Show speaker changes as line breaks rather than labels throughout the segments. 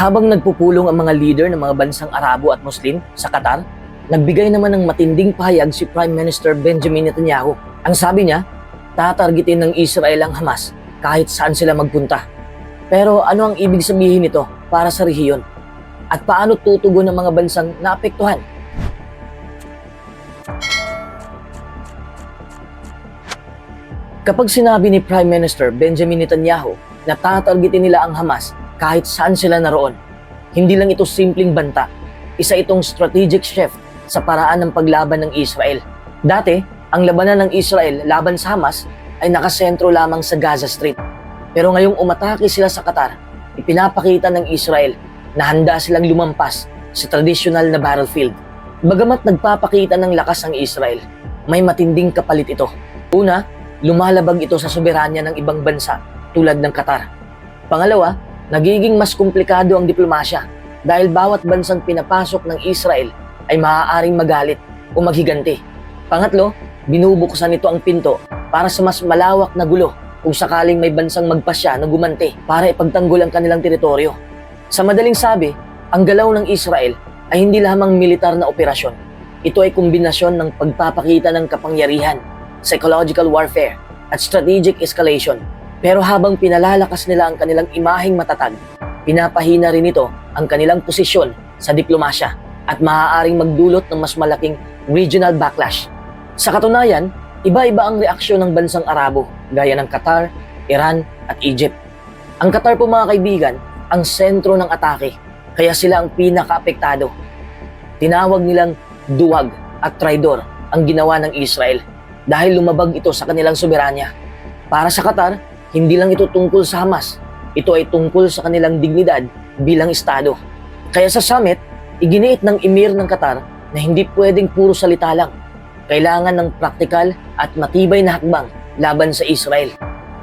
Habang nagpupulong ang mga leader ng mga bansang Arabo at Muslim sa Qatar, nagbigay naman ng matinding pahayag si Prime Minister Benjamin Netanyahu. Ang sabi niya, tatargetin ng Israel ang Hamas kahit saan sila magpunta. Pero ano ang ibig sabihin nito para sa rehiyon? At paano tutugon ng mga bansang naapektuhan? Kapag sinabi ni Prime Minister Benjamin Netanyahu na tatargetin nila ang Hamas kahit saan sila naroon, hindi lang ito simpleng banta, isa itong strategic shift sa paraan ng paglaban ng Israel. Dati, ang labanan ng Israel laban sa Hamas ay nakasentro lamang sa Gaza Strip. Pero ngayong umatake sila sa Qatar, ipinapakita ng Israel na handa silang lumampas sa traditional na battlefield. Bagamat nagpapakita ng lakas ang Israel, may matinding kapalit ito. Una, lumalabag ito sa soberanya ng ibang bansa tulad ng Qatar. Pangalawa, nagiging mas komplikado ang diplomasya dahil bawat bansang pinapasok ng Israel ay maaaring magalit o maghiganti. Pangatlo, binubuksan nito ang pinto para sa mas malawak na gulo kung sakaling may bansang magpasya na gumanti para ipagtanggol ang kanilang teritoryo. Sa madaling sabi, ang galaw ng Israel ay hindi lamang militar na operasyon. Ito ay kombinasyon ng pagpapakita ng kapangyarihan, psychological warfare, at strategic escalation. Pero habang pinalalakas nila ang kanilang imaheng matatag, pinapahina rin ito ang kanilang posisyon sa diplomasya at maaaring magdulot ng mas malaking regional backlash. Sa katunayan, iba-iba ang reaksyon ng bansang Arabo gaya ng Qatar, Iran at Egypt. Ang Qatar po mga kaibigan, ang sentro ng atake, kaya sila ang pinakaapektado. Tinawag nilang duwag at traidor ang ginawa ng Israel dahil lumabag ito sa kanilang soberanya. Para sa Qatar, hindi lang ito tungkol sa Hamas, ito ay tungkol sa kanilang dignidad bilang Estado. Kaya sa summit, iginiit ng Emir ng Qatar na hindi pwedeng puro salita lang. Kailangan ng praktikal at matibay na hakbang laban sa Israel.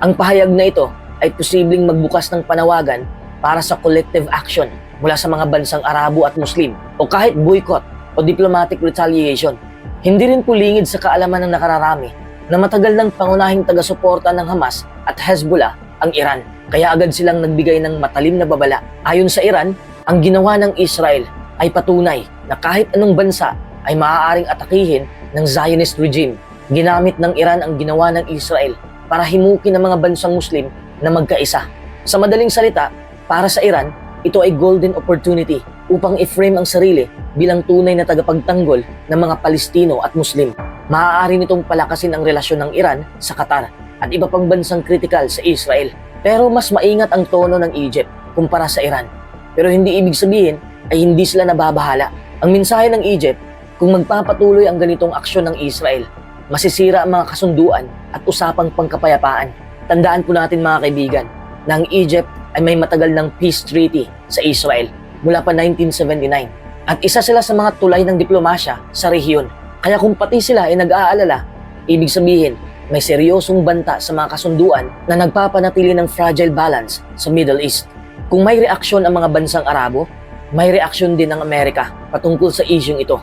Ang pahayag na ito ay posibleng magbukas ng panawagan para sa collective action mula sa mga bansang Arabo at Muslim o kahit boycott o diplomatic retaliation. Hindi rin pulingid sa kaalaman ng nakararami na matagal ng pangunahing taga-suporta ng Hamas at Hezbollah ang Iran. Kaya agad silang nagbigay ng matalim na babala. Ayon sa Iran, ang ginawa ng Israel ay patunay na kahit anong bansa ay maaaring atakihin ng Zionist regime. Ginamit ng Iran ang ginawa ng Israel para himukin ang mga bansang Muslim na magkaisa. Sa madaling salita, para sa Iran, ito ay golden opportunity upang i-frame ang sarili bilang tunay na tagapagtanggol ng mga Palestino at Muslim. Maaari nitong palakasin ang relasyon ng Iran sa Qatar at iba pang bansang kritikal sa Israel. Pero mas maingat ang tono ng Egypt kumpara sa Iran. Pero hindi ibig sabihin ay hindi sila nababahala. Ang mensahe ng Egypt, kung magpapatuloy ang ganitong aksyon ng Israel, masisira ang mga kasunduan at usapang pangkapayapaan. Tandaan po natin mga kaibigan na ang Egypt ay may matagal ng peace treaty sa Israel mula pa 1979 at isa sila sa mga tulay ng diplomasya sa rehiyon. Kaya kung pati sila ay nag-aalala, ibig sabihin may seryosong banta sa mga kasunduan na nagpapanatili ng fragile balance sa Middle East. Kung may reaksyon ang mga bansang Arabo, may reaksyon din ng Amerika patungkol sa isyong ito.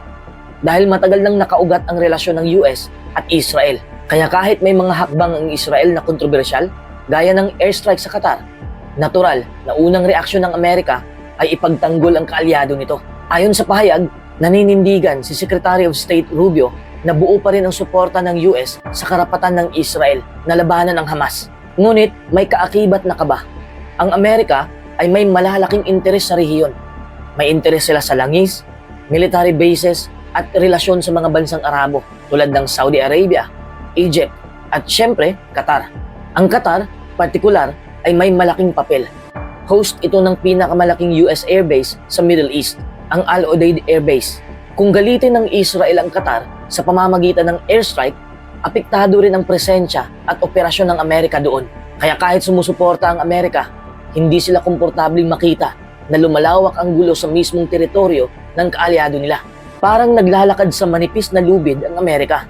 Dahil matagal nang nakaugat ang relasyon ng US at Israel. Kaya kahit may mga hakbang ang Israel na kontrobersyal, gaya ng airstrike sa Qatar, natural na unang reaksyon ng Amerika ay ipagtanggol ang kaalyado nito. Ayon sa pahayag, naninindigan si Secretary of State Rubio na buo pa rin ang suporta ng US sa karapatan ng Israel na labanan ng Hamas. Ngunit may kaakibat na kaba. Ang Amerika ay may malalaking interes sa rehiyon. May interes sila sa langis, military bases at relasyon sa mga bansang Arabo tulad ng Saudi Arabia, Egypt at syempre Qatar. Ang Qatar, partikular, ay may malaking papel. Host ito ng pinakamalaking US airbase sa Middle East, ang Al Udeid Air Base. Kung galitin ng Israel ang Qatar sa pamamagitan ng airstrike, apektado rin ang presensya at operasyon ng Amerika doon. Kaya kahit sumusuporta ang Amerika, hindi sila komportabling makita na lumalawak ang gulo sa mismong teritoryo ng kaalyado nila. Parang naglalakad sa manipis na lubid ang Amerika.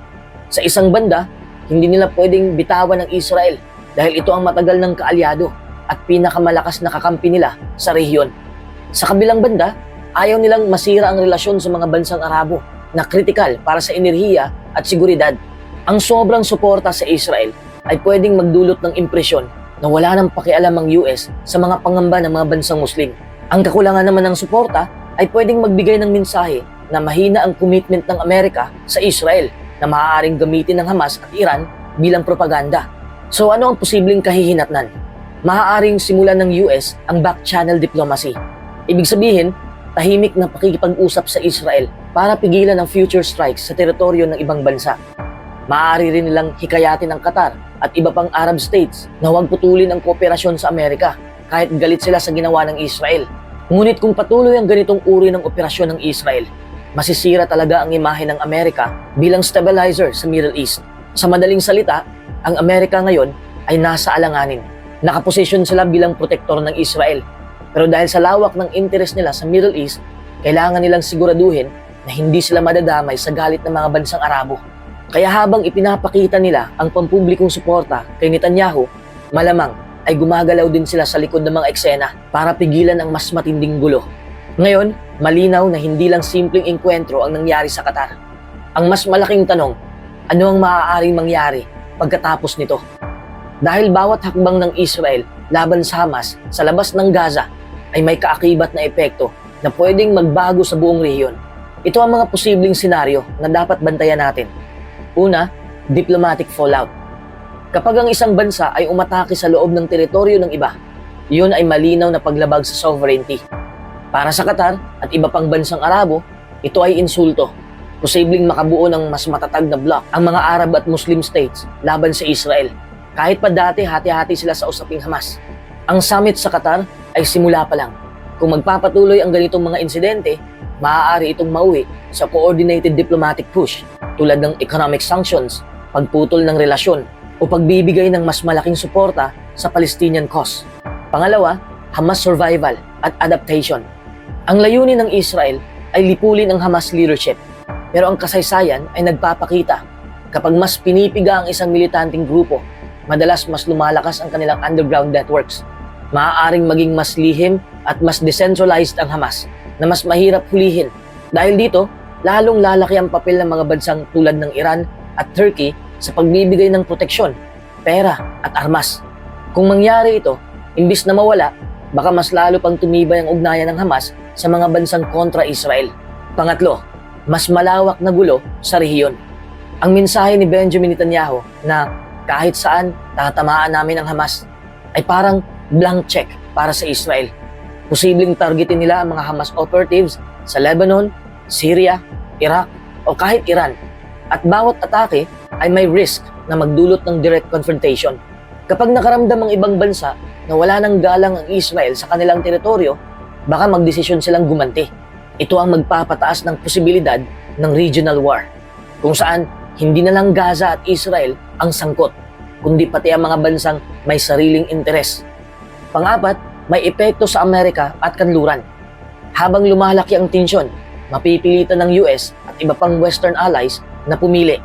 Sa isang banda, hindi nila pwedeng bitawan ng Israel dahil ito ang matagal ng kaalyado at pinakamalakas na kakampi nila sa rehiyon. Sa kabilang banda, ayaw nilang masira ang relasyon sa mga bansang Arabo na kritikal para sa enerhiya at seguridad. Ang sobrang suporta sa Israel ay pwedeng magdulot ng impresyon na wala nang pakialam ang US sa mga pangamba ng mga bansang Muslim. Ang kakulangan naman ng suporta ay pwedeng magbigay ng mensahe na mahina ang commitment ng Amerika sa Israel na maaaring gamitin ng Hamas at Iran bilang propaganda. So ano ang posibleng kahihinatnan? Maaaring simulan ng US ang back-channel diplomacy. Ibig sabihin, tahimik na pakikipag-usap sa Israel para pigilan ang future strikes sa teritoryo ng ibang bansa. Maaari rin nilang hikayatin ang Qatar at iba pang Arab states na huwag putulin ang kooperasyon sa Amerika kahit galit sila sa ginawa ng Israel. Ngunit kung patuloy ang ganitong uri ng operasyon ng Israel, masisira talaga ang imahe ng Amerika bilang stabilizer sa Middle East. Sa madaling salita, ang Amerika ngayon ay nasa alanganin. Nakaposisyon sila bilang protektor ng Israel. Pero dahil sa lawak ng interest nila sa Middle East, kailangan nilang siguraduhin na hindi sila madadamay sa galit ng mga bansang Arabo. Kaya habang ipinapakita nila ang pampublikong suporta kay Netanyahu, malamang ay gumagalaw din sila sa likod ng mga eksena para pigilan ang mas matinding gulo. Ngayon, malinaw na hindi lang simpleng engkwentro ang nangyari sa Qatar. Ang mas malaking tanong, ano ang maaaring mangyari pagkatapos nito? Dahil bawat hakbang ng Israel laban sa Hamas sa labas ng Gaza ay may kaakibat na epekto na pwedeng magbago sa buong rehiyon. Ito ang mga posibleng senaryo na dapat bantayan natin. Una, diplomatic fallout. Kapag ang isang bansa ay umatake sa loob ng teritoryo ng iba, iyon ay malinaw na paglabag sa sovereignty. Para sa Qatar at iba pang bansang Arabo, ito ay insulto. Posibleng makabuo ng mas matatag na bloc ang mga Arab at Muslim states laban sa Israel. Kahit pa dati hati-hati sila sa usaping Hamas. Ang summit sa Qatar ay simula pa lang. Kung magpapatuloy ang ganitong mga insidente, maaari itong mauwi sa coordinated diplomatic push tulad ng economic sanctions, pagputol ng relasyon, o pagbibigay ng mas malaking suporta sa Palestinian cause. Pangalawa, Hamas survival at adaptation. Ang layunin ng Israel ay lipulin ang Hamas leadership. Pero ang kasaysayan ay nagpapakita kapag mas pinipiga ang isang militanteng grupo, madalas mas lumalakas ang kanilang underground networks. Maaaring maging mas lihim at mas decentralized ang Hamas na mas mahirap hulihin. Dahil dito, lalong lalaki ang papel ng mga bansang tulad ng Iran at Turkey sa pagbibigay ng proteksyon, pera at armas. Kung mangyari ito, imbis na mawala, baka mas lalo pang tumibay ang ugnayan ng Hamas sa mga bansang kontra Israel. Pangatlo, mas malawak na gulo sa rehiyon. Ang mensahe ni Benjamin Netanyahu na kahit saan tatamaan namin ang Hamas ay parang blank check para sa Israel. Posibleng targetin nila ang mga Hamas operatives sa Lebanon, Syria, Iraq o kahit Iran. At bawat atake ay may risk na magdulot ng direct confrontation. Kapag nakaramdam ang ibang bansa na wala nang galang ang Israel sa kanilang teritoryo, baka magdesisyon silang gumanti. Ito ang magpapataas ng posibilidad ng regional war, kung saan hindi na lang Gaza at Israel ang sangkot, kundi pati ang mga bansang may sariling interes. Pangapat, may epekto sa Amerika at kanluran. Habang lumalaki ang tensyon, mapipilitan ng US at iba pang Western allies na pumili.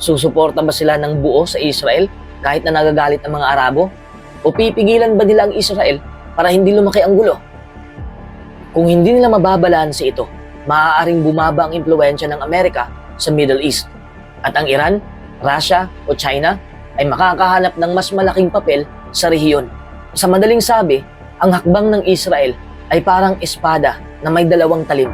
Susuporta ba sila ng buo sa Israel kahit na nagagalit ang mga Arabo? O pipigilan ba nila ang Israel para hindi lumaki ang gulo? Kung hindi nila mababalanse ito, maaaring bumaba ang impluensya ng Amerika sa Middle East. At ang Iran, Russia o China ay makakahanap ng mas malaking papel sa rehiyon. Sa madaling sabi, ang hakbang ng Israel ay parang espada na may dalawang talim.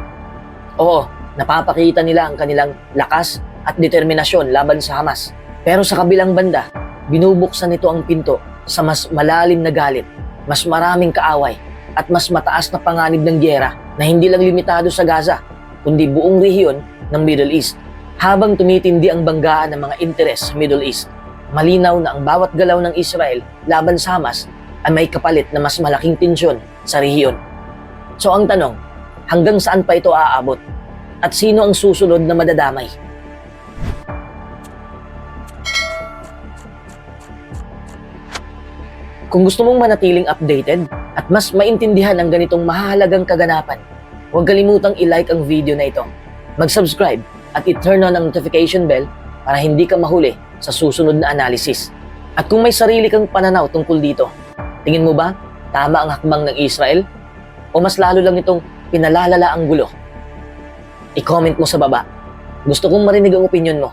Oo, napapakita nila ang kanilang lakas at determinasyon laban sa Hamas. Pero sa kabilang banda, binubuksan nito ang pinto sa mas malalim na galit, mas maraming kaaway, at mas mataas na panganib ng gyera na hindi lang limitado sa Gaza, kundi buong rehiyon ng Middle East. Habang tumitindi ang banggaan ng mga interes sa Middle East, malinaw na ang bawat galaw ng Israel laban sa Hamas ay may kapalit na mas malaking tensyon sa rehiyon. So ang tanong, hanggang saan pa ito aabot? At sino ang susunod na madadamay? Kung gusto mong manatiling updated at mas maintindihan ang ganitong mahalagang kaganapan, huwag kalimutang i-like ang video na ito, mag-subscribe at i-turn on ang notification bell para hindi ka mahuli sa susunod na analysis. At kung may sarili kang pananaw tungkol dito, tingin mo ba tama ang hakbang ng Israel? O mas lalo lang itong pinalalala ang gulo? I-comment mo sa baba. Gusto kong marinig ang opinion mo.